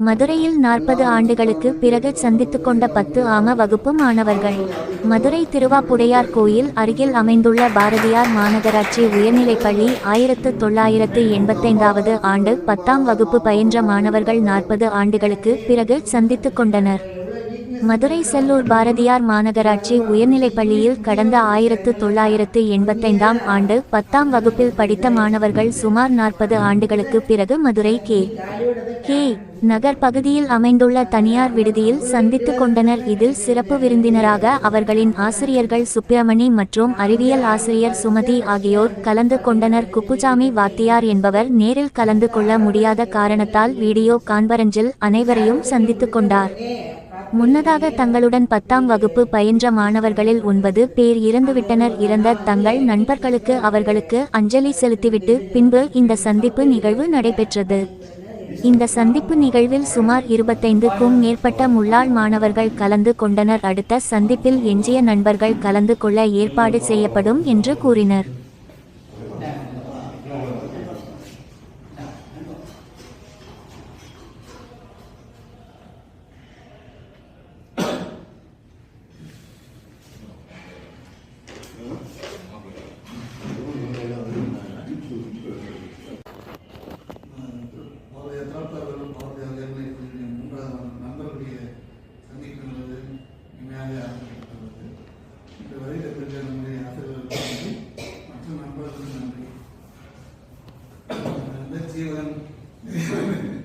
மதுரையில் நாற்பது ஆண்டுகளுக்கு பிறகு சந்தித்து கொண்ட பத்து ஆம வகுப்பு மாணவர்கள். மதுரை திருவாப்புடையார் கோயில் அருகில் அமைந்துள்ள பாரதியார் மாநகராட்சி உயர்நிலைப்பள்ளி ஆயிரத்து தொள்ளாயிரத்து எண்பத்தைந்தாவது ஆண்டு பத்தாம் வகுப்பு பயின்ற மாணவர்கள் நாற்பது ஆண்டுகளுக்கு பிறகு சந்தித்துக் கொண்டனர். மதுரை செல்லூர் பாரதியார் மாநகராட்சி உயர்நிலைப் பள்ளியில் கடந்த ஆயிரத்து தொள்ளாயிரத்து எண்பத்தைந்தாம் ஆண்டு பத்தாம் வகுப்பில் படித்த மாணவர்கள் சுமார் நாற்பது ஆண்டுகளுக்கு பிறகு மதுரை கே. கே. நகர் பகுதியில் அமைந்துள்ள தனியார் விடுதியில் சந்தித்துக் கொண்டனர். இதில் சிறப்பு விருந்தினராக அவர்களின் ஆசிரியர்கள் சுப்பிரமணி மற்றும் அறிவியல் ஆசிரியர் சுமதி ஆகியோர் கலந்து கொண்டனர். குப்புசாமி வாத்தியார் என்பவர் நேரில் கலந்து கொள்ள முடியாத காரணத்தால் வீடியோ கான்பரன்சில் அனைவரையும் சந்தித்து கொண்டார். முன்னதாக தங்களுடன் பத்தாம் வகுப்பு பயின்ற மாணவர்களில் ஒன்பது பேர் இறந்துவிட்டனர். இறந்த தங்கள் நண்பர்களுக்கு அவர்களுக்கு அஞ்சலி செலுத்திவிட்டு பின்பு இந்த சந்திப்பு நிகழ்வு நடைபெற்றது. இந்த சந்திப்பு நிகழ்வில் சுமார் இருபத்தைந்துக்கும் மேற்பட்ட முன்னாள் மாணவர்கள் கலந்து கொண்டனர். அடுத்த சந்திப்பில் எஞ்சிய நண்பர்கள் கலந்து கொள்ள ஏற்பாடு செய்யப்படும் என்று கூறினர். Let's do and